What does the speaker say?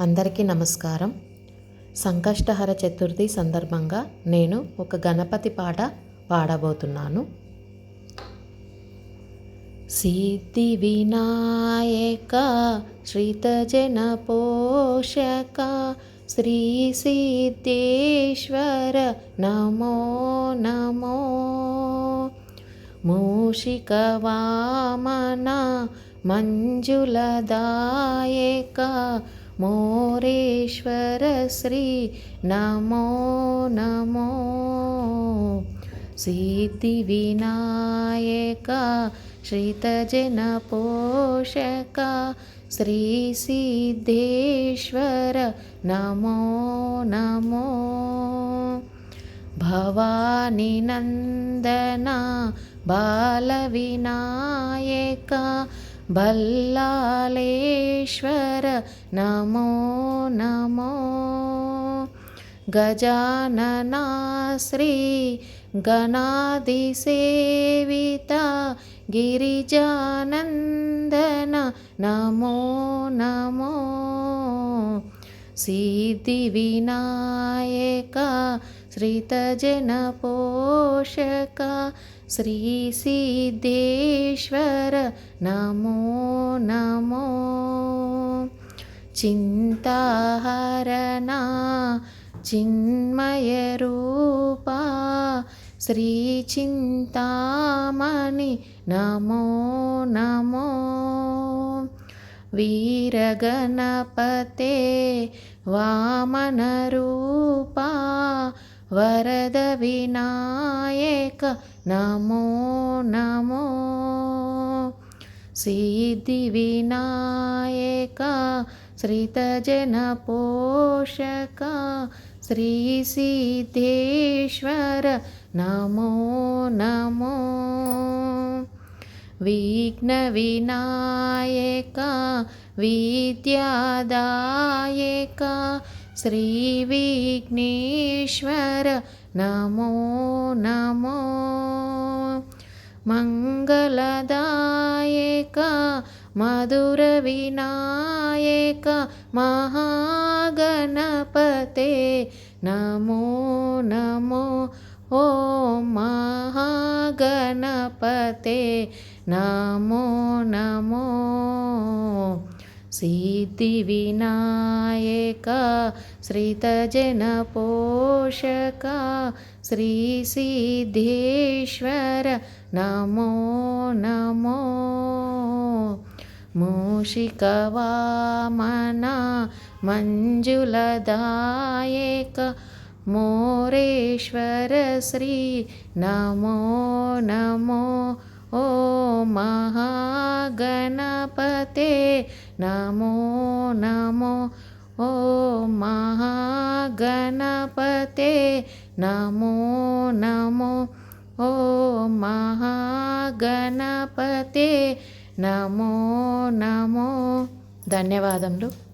అందరికీ నమస్కారం. సంకష్టహర చతుర్థి సందర్భంగా నేను ఒక గణపతి పాట పాడబోతున్నాను. సిద్ధి వినాయక శ్రీతజన పోషక శ్రీ సిద్ధేశ్వర నమో నమో. మూషిక వామన మంజులదాయక मोरेश्वर श्री नमो नमो। सिद्धिविनायका श्रितजनपोषका श्रीसिद्धेश्वर नमो नमो। भवानि नन्दना बालविनायका बल्लालेश्वर नमो नमो। गजानना श्री गणादिसेविता गिरिजानन्दन नमो नमो। सिद्धिविनायका श्रितजनपोषका श्रीसिद्धेश्वर नमो नमो। चिन्ताहरणा चिन्मयरूपा श्रीचिन्तामणि नमो नमो। वीरगणपते वामनरूपा वरदविनायक नमो नमो। सिद्धिविनायका श्रितजनपोषका श्रीसिद्धेश्वर नमो नमो। विघ्नविनायका विद्यादायका श्रीविघ्नेश्वर नमो नमो। मङ्गलदायक मधुरविनायक महागणपते नमो नमो। ॐ महागणपते नमो नमो सिद्धिविनायका श्रितजनपोषका श्रीसिद्धेश्वर नमो नमो। मूषिकवामना मञ्जुलदायक मोरेश्वर श्री नमो नमो। ॐ महागणपते నమో నమో ఓ మహాగణపతే నమో నమో ఓ మహాగణపతే నమో నమో. ధన్యవాదములు.